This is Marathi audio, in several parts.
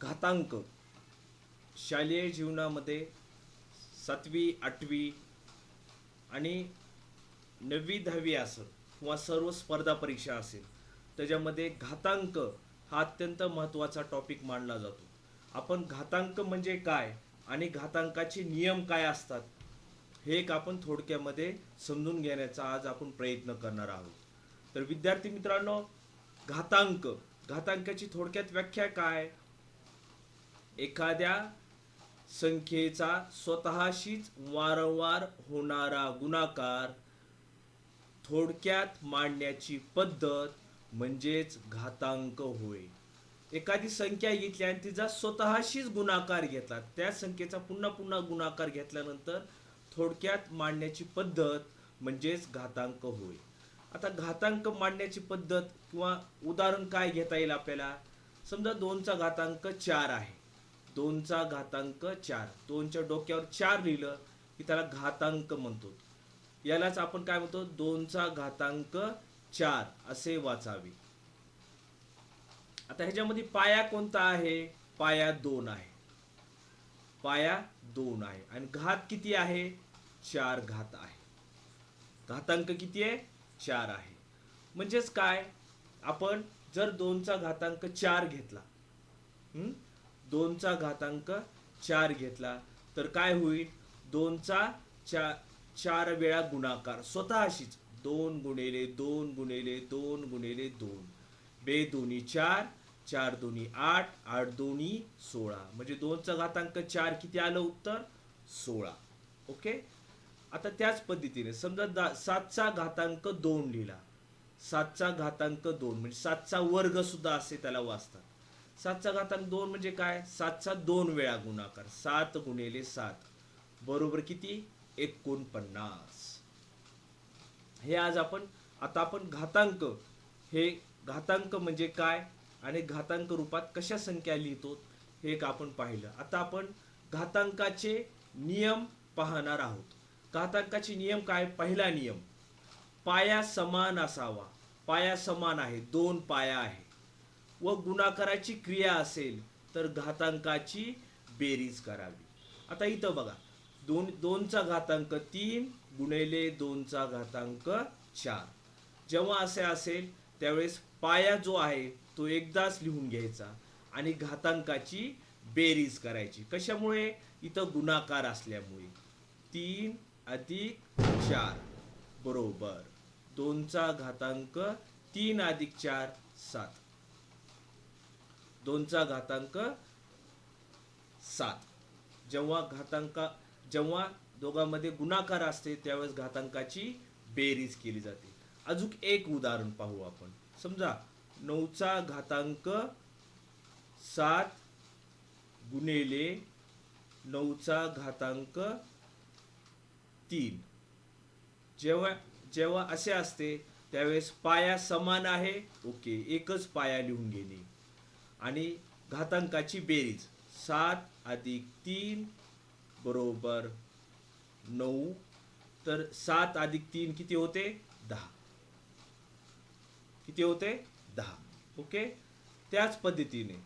घातांक. शालेय जीवनामध्ये सातवी आठवी आणि नववी दहावी असेल किंवा सर्व स्पर्धा परीक्षा असेल त्याच्यामध्ये घातांक हा अत्यंत महत्त्वाचा टॉपिक मानला जातो. आपण घातांक म्हणजे काय आणि घातांकाचे नियम काय असतात हे एक आपण थोडक्यामध्ये समजून घेण्याचा आज आपण प्रयत्न करणार आहोत. तर विद्यार्थी मित्रांनो घातांक. घातांकाची थोडक्यात व्याख्या काय? एखाद्या संख्येचा स्वतःशीच वारंवार होणारा गुणाकार थोडक्यात मांडण्याची पद्धत म्हणजेच घातांक होय. एखादी संख्या घेतली आणि तिचा स्वतःशीच गुणाकार घेतला त्या संख्येचा पुन्हा पुन्हा गुणाकार घेतल्यानंतर थोडक्यात मांडण्याची पद्धत म्हणजेच घातांक होय. आता घातांक मांडण्याची पद्धत किंवा उदाहरण काय घेता येईल आपल्याला? समजा दोनचा घातांक चार आहे. दोनचा घातांक चार. दोनच्या डोक्यावर चार लिहिलं की त्याला घातांक म्हणतो. यालाच आपण काय म्हणतो? दोनचा घातांक चार असे वाचावे. आता ह्याच्यामध्ये पाया कोणता आहे? पाया दोन आहे. पाया दोन आहे. आणि घात किती आहे? चार घात आहे. घातांक किती आहे? चार आहे. म्हणजेच काय? आपण जर दोनचा घातांक चार घेतला दोनचा घातांक चार घेतला. तर काय होईल? दोनचा चा चार वेळा गुणाकार. स्वतःशीच. दोन गुणिले दोन गुणिले दोन गुणिले दोन. बे दोन्ही चार चार दोन्ही आठ आठ दोन्ही सोळा. म्हणजे दोनचा घातांक चार किती आलं उत्तर? सोळा. ओके? आता त्याच पद्धतीने समजा दा सातचा घातांक दोन लिहिला. सातचा घातांक दोन. म्हणजे सातचा वर्ग सुद्धा असे त्याला वाचतात. सातचा घातांक दोन म्हणजे काय? सातचा दोन वेळा गुणाकार. सात गुणिले सात. बरोबर किती? एकोणपन्नास. हे आज आपण आता आपण घातांक हे घातांक म्हणजे काय? आणि घातांक रूपात कशा संख्या लिहितो? हे एक आपण पाहिलं. आता आपण घातांकाचे नियम पाहणार आहोत. घातांकाचे नियम काय? पहिला नियम पाया समान असावा. पाया समान आहे. दोन पाया आहे. व गुणाकाराची क्रिया असेल तर घातांकाची बेरीज करावी. आता इथं बघा दोन दोनचा घातांक तीन गुणिले दोनचा घातांक चार. जेव्हा असे असेल त्यावेळेस पाया जो आहे तो एकदाच लिहून घ्यायचा आणि घातांकाची बेरीज करायची. कशामुळे? इथं गुणाकार असल्यामुळे. तीन अधिक चार बरोबर. दोनचा घातांक तीन अधिक चार सात. दोनचा घातांक सात. जेव्हा घातांका जेव्हा दोघांमध्ये गुणाकार असते त्यावेळेस घातांकाची बेरीज केली जाते. अजून एक उदाहरण पाहू आपण. समजा नऊचा घातांक सात गुणेले नऊचा घातांक तीन. जेव्हा जेव्हा असे असते त्यावेळेस पाया समान आहे. ओके एकच पाया लिहून घेणे. आणि घातांकाची बेरीज. सात अधिक तीन बरोबर नऊ. तर सात अधिक तीन किती होते? दहा. किती होते? दहा. ओके? त्याच पद्धतीने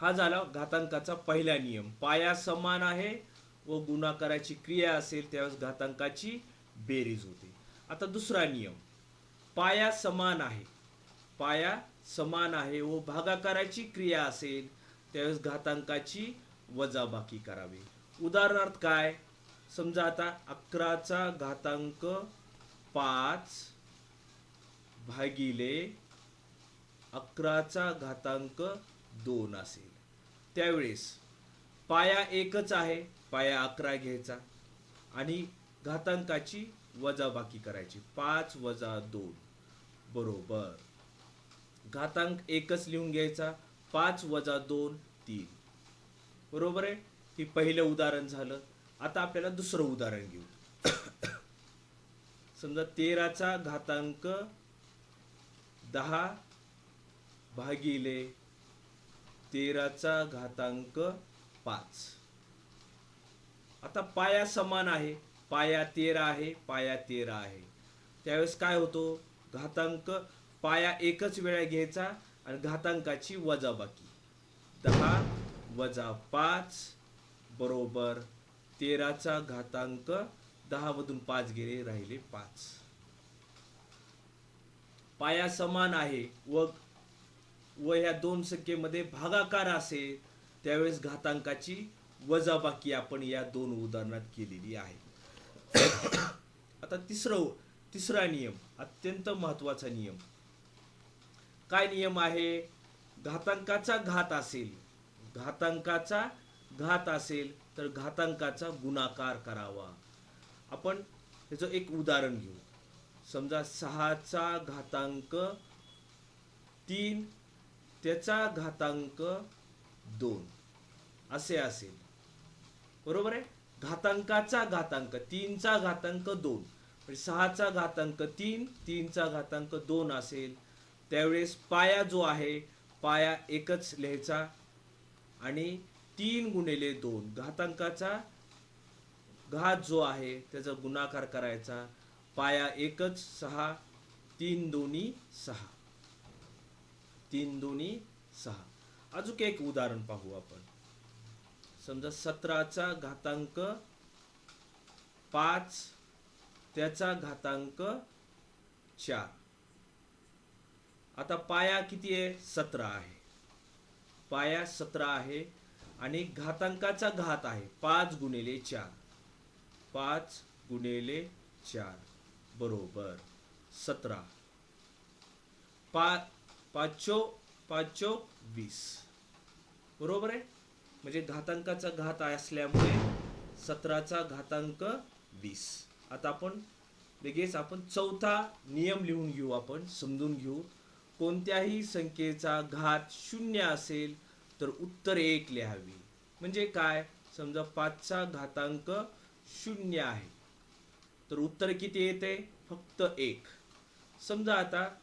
हा झाला घातांकाचा पहिला नियम. पाया समान आहे व गुणाकाराची क्रिया असेल त्यावेळेस घातांकाची बेरीज होते. आता दुसरा नियम. पाया समान आहे. पाया समान आहे व भागाकाराची क्रिया असेल त्यावेळेस घातांकाची वजाबाकी करावी. उदाहरणार्थ काय? समजा आता अकराचा घातांक पाच भागिले अकराचा घातांक दोन असेल. त्यावेळेस पाया एकच आहे पाया अकरा घ्यायचा आणि घातांकाची वजाबाकी करायची. पाच वजा दोन बरोबर. घातांक एकच लिहून घ्यायचा पाच वजा दोन तीन. बरोबर आहे? हे पहिलं उदाहरण झालं. आता आपल्याला दुसरं उदाहरण घेऊ. समजा तेराचा घातांक दहा भागिले तेराचा घातांक पाच. आता पाया समान आहे. पाया तेरा आहे पाया तेरा आहे. त्यावेळेस काय होतो? घातांक पाया एकच वेळा घ्यायचा आणि घातांकाची वजाबाकी. दहा वजा पाच बरोबर तेराचा घातांक दहा मधून पाच गेले राहिले पाच. पाया समान आहे व व ह्या दोन संख्येमध्ये भागाकार असेल त्यावेळेस घातांकाची वजाबाकी आपण या दोन उदाहरणात केलेली आहे. आता तिसरं तिसरा नियम अत्यंत महत्त्वाचा नियम. काय नियम आहे? घातांकाचा घात असेल. घातांकाचा घात असेल तर घातांकाचा गुणाकार करावा. आपण त्याचं एक उदाहरण घेऊ. समजा सहाचा घातांक तीन त्याचा घातांक दोन. असे असेल. बरोबर आहे? घातांकाचा घातांक तीनचा घातांक दोन. म्हणजे सहाचा घातांक तीन तीनचा घातांक दोन असेल. त्यावेळेस पाया जो आहे पाया एकच लिहायचा आणि तीन गुणिले दोन. घातांकाचा घात जो आहे त्याचा गुणाकार करायचा. पाया एकच सहा तीन दोन्ही सहा. तीन दोन्ही सहा. अजून एक उदाहरण पाहू आपण. समजा सतराचा घातांक पाच त्याचा घातांक चार. आता पाया किती आहे? सतरा आहे. पाया सतरा आहे आणि घातांकाचा घात आहे. पाच गुणिले चार. पाच गुणिले चार. बरोबर. सतरा. पा पाचो पाचो वीस. बरोबर आहे? म्हणजे घातांकाचा घात असल्यामुळे सतराचा घातांक वीस. आता आपण लगेच आपण चौथा नियम लिहून घेऊ आपण समजून घेऊ. कोणत्याही संख्येचा घात शून्य असेल तर उत्तर एक लिहावी. म्हणजे काय? समजा पाचचा घातांक शून्य आहे. तर उत्तर किती येते? फक्त एक. समजा आता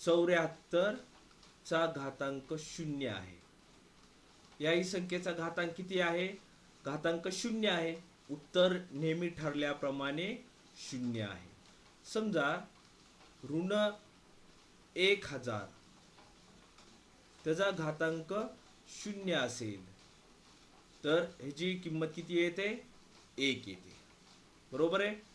चौऱ्याहत्तर चा घातांक शून्य आहे. याही संख्येचा घातांक किती आहे? घातांक शून्य आहे. उत्तर नेहमी ठरल्याप्रमाणे शून्य आहे. समजा ऋण एक हजार त्याचा घातांक शून्य असेल तर ह्याची किंमत किती येते? एक येते. बरोबर आहे?